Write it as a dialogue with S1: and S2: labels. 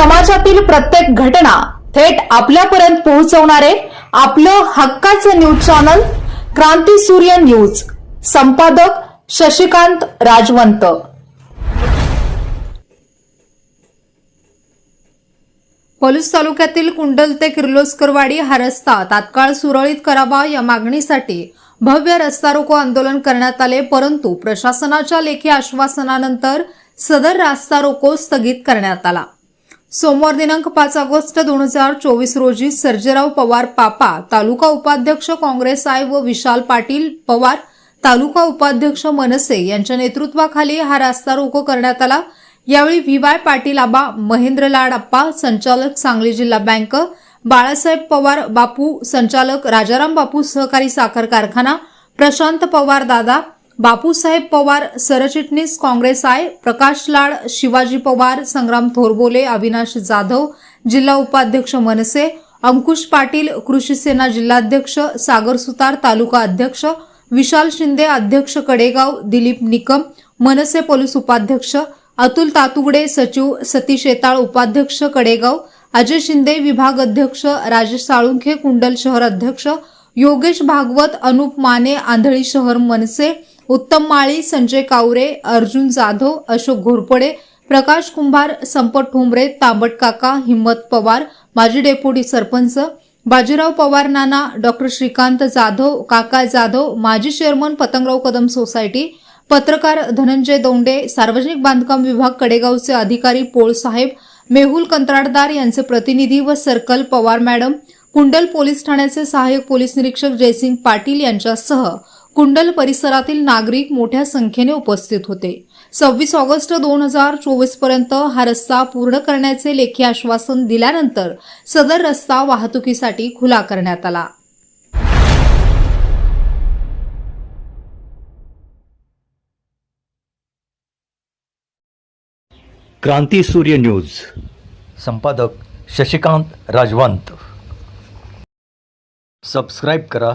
S1: समाजातील प्रत्येक घटना थेट आपल्यापर्यंत पोहोचवणारे आपलं हक्काचं न्यूज चॅनल क्रांती सूर्य न्यूज. संपादक शशिकांत राजवंत.
S2: पलूस तालुक्यातील कुंडल ते किर्लोस्करवाडी हा रस्ता तात्काळ सुरळीत करावा या मागणीसाठी भव्य रस्ता रोको आंदोलन करण्यात आले परंतु प्रशासनाच्या लेखी आश्वासनानंतर सदर रास्ता रोको स्थगित करण्यात आला. सोमवार दिनांक पाच ऑगस्ट दोन हजार चोवीस रोजी सर्जेराव पवार पापा तालुका उपाध्यक्ष काँग्रेस आय व विशाल पाटील पवार तालुका उपाध्यक्ष मनसे यांच्या नेतृत्वाखाली हा रास्ता रोको करण्यात आला. यावेळी व्ही वाय पाटील आबा महेंद्र लाड अप्पा संचालक सांगली जिल्हा बँक बाळासाहेब पवार बापू संचालक राजाराम बापू सहकारी साखर कारखाना प्रशांत पवार दादा बापूसाहेब पवार सरचिटणीस काँग्रेस आय प्रकाश लाड शिवाजी पवार संग्राम थोरबोले अविनाश जाधव जिल्हा उपाध्यक्ष मनसे अंकुश पाटील कृषी सेना जिल्हाध्यक्ष सागर सुतार तालुका अध्यक्ष विशाल शिंदे अध्यक्ष कडेगाव दिलीप निकम मनसे पोलीस उपाध्यक्ष अतुल तातुगडे सचिव सतीश येताळ उपाध्यक्ष कडेगाव अजय शिंदे विभाग अध्यक्ष राजेश साळुंखे कुंडल शहर अध्यक्ष योगेश भागवत अनुप माने आंधळी शहर मनसे उत्तम माळी संजय कावरे अर्जुन जाधव अशोक घोरपडे प्रकाश कुंभार संपत ठोंबरे तांबट काका हिम्मत पवार माजी डेप्युटी सरपंच बाजीराव पवार नाना डॉक्टर श्रीकांत जाधव काका जाधव माजी चेअरमन पतंगराव कदम सोसायटी पत्रकार धनंजय दोंडे सार्वजनिक बांधकाम विभाग कडेगावचे अधिकारी पोळसाहेब मेहुल कंत्राटदार यांचे प्रतिनिधी व circle Pawar madam Kundal police ठाण्याचे सहाय्यक पोलीस निरीक्षक जयसिंग पाटील यांच्यासह कुंडल परिसरातील नागरिक मोठ्या संख्येने उपस्थित होते. सव्वीस ऑगस्ट दोन हजार चोवीसपर्यंत हा रस्ता पूर्ण करण्याचे लेखी आश्वासन दिल्यानंतर सदर रस्ता वाहतुकीसाठी खुला करण्यात आला.
S3: क्रांती सूर्य न्यूज. संपादक शशिकांत राजवंत. सबस्क्राईब करा.